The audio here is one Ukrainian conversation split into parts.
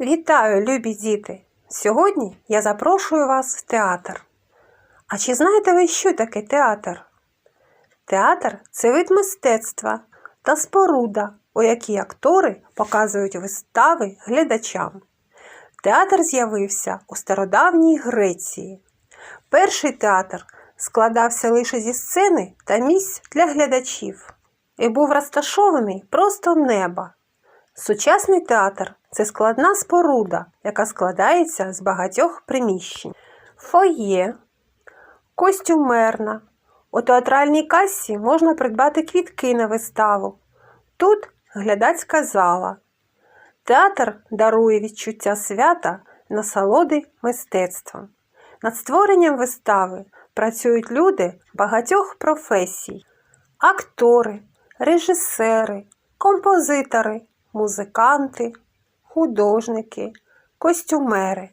Вітаю, любі діти! Сьогодні я запрошую вас в театр. А чи знаєте ви, що таке театр? Театр це вид мистецтва та споруда, у якій актори показують вистави глядачам. Театр з'явився у стародавній Греції. Перший театр складався лише зі сцени та місць для глядачів і був розташований просто неба. Сучасний театр це складна споруда, яка складається з багатьох приміщень. Фоє, костюмерна. У театральній касі можна придбати квітки на виставу. Тут глядацька зала. Театр дарує відчуття свята, насолоди мистецтвом. Над створенням вистави працюють люди багатьох професій: актори, режисери, композитори, музиканти, художники, костюмери.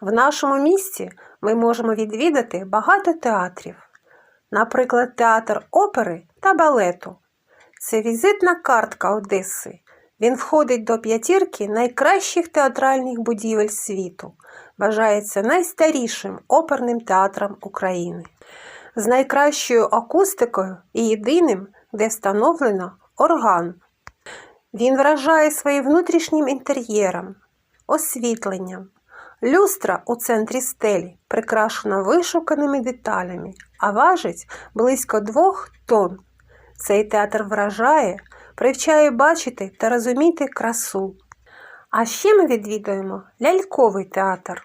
В нашому місті ми можемо відвідати багато театрів, наприклад, театр опери та балету. Це візитна картка Одеси. Він входить до п'ятірки найкращих театральних будівель світу. Вважається найстарішим оперним театром України. З найкращою акустикою і єдиним, де встановлено орган. Він вражає своїм внутрішнім інтер'єром, освітленням. Люстра у центрі стелі прикрашена вишуканими деталями, а важить близько двох тонн. Цей театр вражає, привчає бачити та розуміти красу. А ще ми відвідуємо ляльковий театр.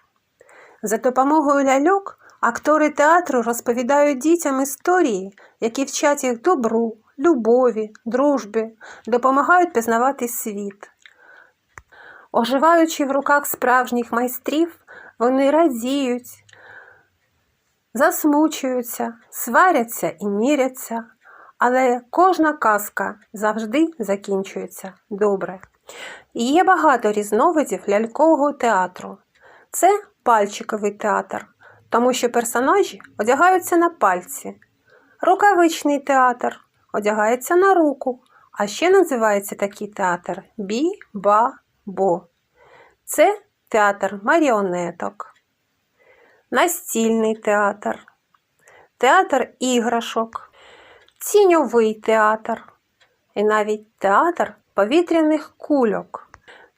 За допомогою ляльок актори театру розповідають дітям історії, які вчать їх добру, любові, дружбі, допомагають пізнавати світ. Оживаючи в руках справжніх майстрів, вони радіють, засмучуються, сваряться і міряться, але кожна казка завжди закінчується добре. І Є багато різновидів лялькового театру. Це пальчиковий театр, тому що персонажі одягаються на пальці. Рукавичний театр одягається на руку, а ще називається такий театр бі-ба-бо. Це театр маріонеток, настільний театр, театр іграшок, тіньовий театр і навіть театр повітряних кульок.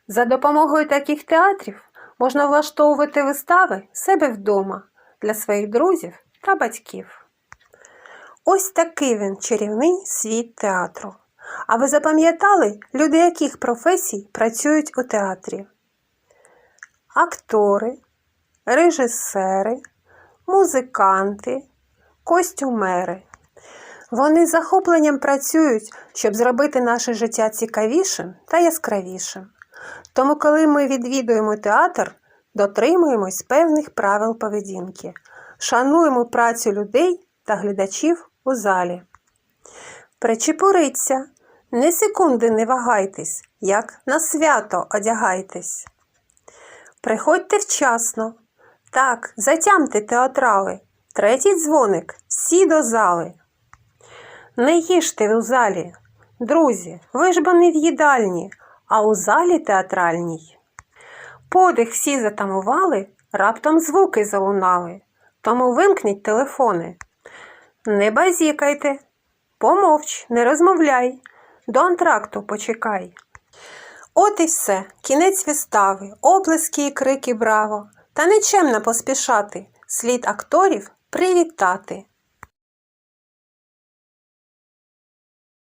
За допомогою таких театрів можна влаштовувати вистави себе вдома для своїх друзів та батьків. Ось такий він чарівний світ театру. А ви запам'ятали, люди яких професій працюють у театрі? Актори, режисери, музиканти, костюмери. Вони з захопленням працюють, щоб зробити наше життя цікавішим та яскравішим. Тому, коли ми відвідуємо театр, дотримуємось певних правил поведінки, шануємо працю людей та глядачів у залі. Причепуриться, не секунди не вагайтесь, як на свято одягайтесь. Приходьте вчасно. Так, затямте театрали. Третій дзвоник, всі до зали. Не їжте у залі. Друзі, ви ж бо не в їдальні, а у залі театральній. Подих всі затамували, раптом звуки залунали. Тому вимкніть телефони. Не базікайте, помовч, не розмовляй, до антракту почекай. От і все, кінець вистави, оплески і крики браво. Та нечемно поспішати, слід акторів привітати.